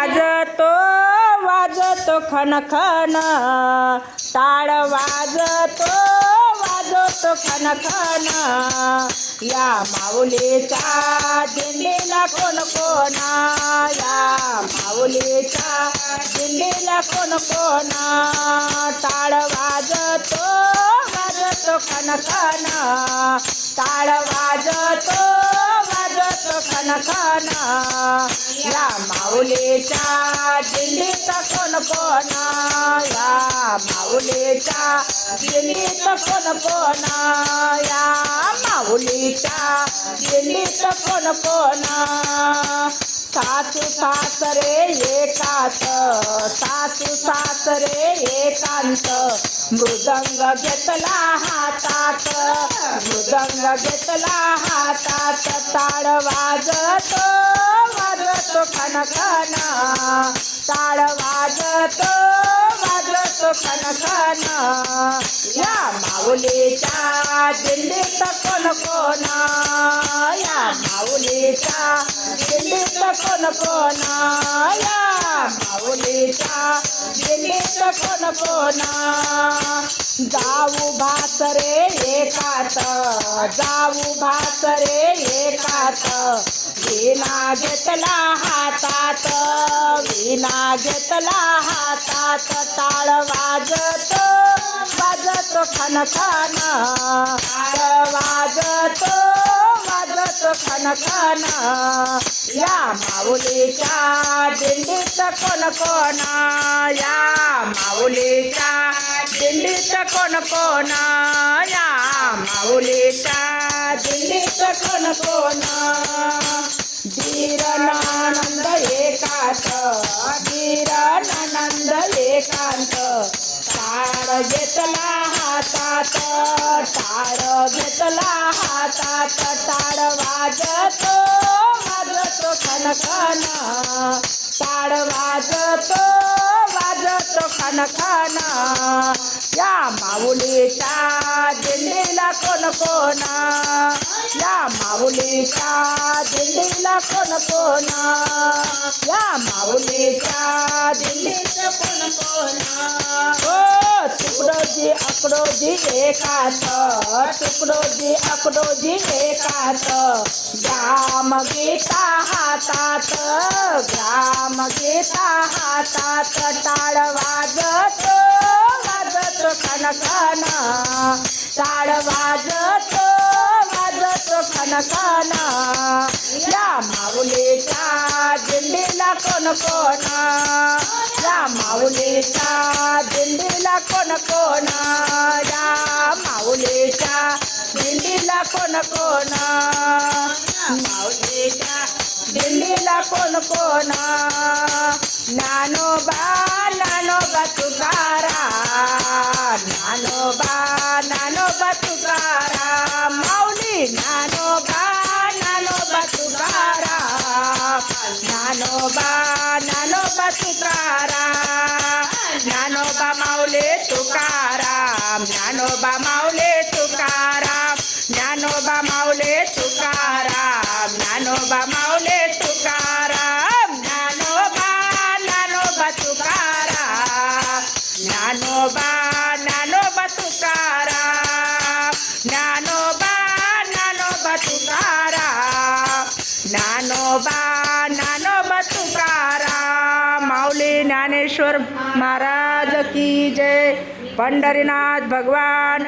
वाजतो वाजतो खन खन टाळ वाजतो वाजतो खन खन या माऊलीचा दिंडीला कोण कोण? या माऊलीचा दिंडीला कोण कोण? टाळ वाजतो वाजतो खन खन टाळ वाजतो वाजतो खन खन या माऊलीच्या दिल्लीत कोण कोण या माऊलीच्या दिल्लीत कोण कोण या माऊलीच्या दिल्लीत कोण कोण सासू सासरे एकात सासू सासरे एकांत मृदंग घेतला हातात मृदंग घेतला हातात ताळ वाजतो वाजतो खन ताळ टाळ वाजतो वाजतो खन या माऊलीच्या दिल्लीत कोण कोण? या माऊलीच्या दिल्लीत कोण कोण या माऊलीच्या दिल्लीत कोण कोण जाऊ भासरे एकात जाऊ भासरे एकात. विना घेतला हातात विना घेतला हातात. टाळ वाजत वाजतो खनखन खन टाळ वाजतो. वाजतो या माऊलीच्या दिंडीत कोण या माऊलीच्या दिंडीत कोण या माऊलीच्या दिंडीत कोण धीरनानंद एकांत धीरनानंद एकांत घेतला हातात टाळ घेतला हातात टाळ वाजतो वाजतो खन खन टाळ वाजतो वाजतो खन खन या माऊलीच्या दिल्लीला कोण कोण? या माऊलीच्या दिल्लीला कोण कोण? या माऊलीच्या दिल्लीला कोण कोण? हो, हो तुकडोजी अकडोजी एकात तुकडोजी अकडोजी एकात ग्राम गीता हातात ग्राम गीता हातात टाळ वाजत वाजत खन टाळ वाजत वाजत खन या माऊलीच्या दिंडीला कोण कोण? या माऊलीच्या दिंडीला कोण कोणा? ಕೋನ ನಾನೊಬ್ಬ ನಾನೊಬ್ಬ ತುಕಾರ ನಾನೊಬ್ಬ ನಾನೊಬ್ಬ ತುಕಾರ ಮೌಲಿ ನಾನೊಬ್ಬ ನಾನೊಬ್ಬ ತುಕಾರ ನಾನೊಬ್ಬ ನಾನೊಬ್ಬ ತುಕಾರ ನಾನೊಬ್ಬ ಮೌಲೆ ತುಕಾರ ನಾನೊಬ್ಬ ಮೌಲೆ ತು જ્ઞાનેશ્વર મહારાજ કી જય. પંડરીનાથ ભગવાન.